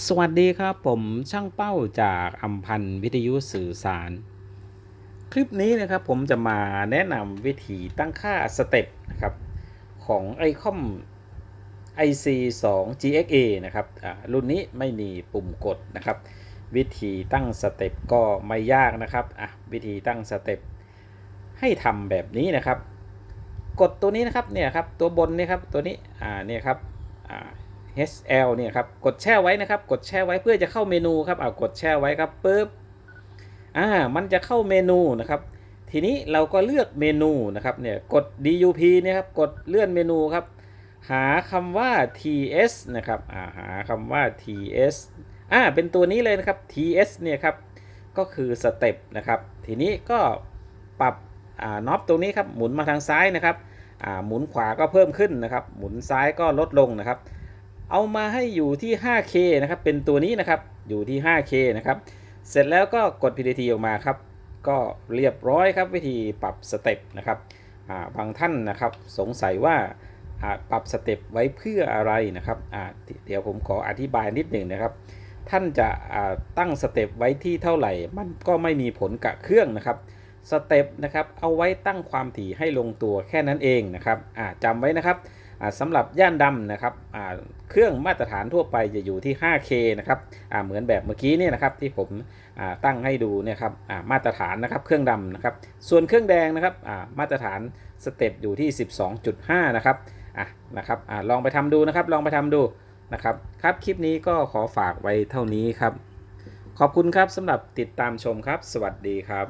สวัสดีครับผมช่างเป้าจากอัมพันธ์วิทยุสื่อสาร คลิปนี้นะครับผมจะมาแนะนำวิธีตั้งค่าสเต็ปนะครับของ ICOM IC 2 GXA นะครับรุ่นนี้ไม่มีปุ่มกดนะครับ วิธีตั้งสเต็ปก็ไม่ยากนะครับอะวิธีตั้งสเต็ปให้ทำแบบนี้นะครับ กดตัวนี้นะครับเนี่ยครับตัวบนนี่ครับตัวนี้อ่าเนี่ยครับอ่า HL เนี่ยครับกดแช่ไว้นะครับ กดแช่ไว้เพื่อจะเข้าเมนูครับเอากดแช่ไว้ครับปุ๊บอ่ามันจะเข้าเมนูนะครับ ทีนี้เราก็เลือกเมนูนะครับเนี่ยกด DUP เนี่ยครับกดเลื่อนเมนูครับ หาคำว่า TS นะครับอ่าหาคำว่า TS อ่าเป็นตัวนี้เลยนะครับ TS เนี่ยครับก็คือสเต็ปนะครับ ทีนี้ก็ปรับอ่าน็อปตรงนี้ครับหมุนมาทางซ้ายนะครับอ่าหมุนขวาก็เพิ่มขึ้นนะครับ หมุนซ้ายก็ลดลงนะครับ เอามาให้อยู่ที่ 5K นะครับ เป็นตัวนี้นะครับ อยู่ที่ 5K นะครับ เสร็จแล้วก็กด PDT ออกมาครับ ก็เรียบร้อยครับวิธีปรับสเต็ปนะครับาบางท่านนะครับสงสัยว่าาปรับสเต็ปไว้เพื่ออะไรนะครับ เดี๋ยวผมขออธิบายนิดหนึ่งนะครับ ท่านจะตั้งสเต็ปไว้ที่เท่าไหร่ มันก็ไม่มีผลกับเครื่องนะครับ สเต็ปนะครับ เอาไว้ตั้งความถี่ให้ลงตัวแค่นั้นเองนะครับจำไว้นะครับ สำหรับย่านดำนะครับเครื่องมาตรฐานทั่วไปจะอยู่ที่ 5K นะครับเหมือนแบบเมื่อกี้เนี่ยนะครับที่ผมตั้งให้ดูเนี่ยครับมาตรฐานนะครับเครื่องดำนะครับส่วนเครื่องแดงนะครับมาตรฐานสเต็ปอยู่ที่ 12.5 นะครับอะนะครับอลองไปทำดูนะครับลองไปทำดูนะครับครับคลิปนี้ก็ขอฝากไว้เท่านี้ครับ ขอบคุณครับสำหรับติดตามชมครับ สวัสดีครับ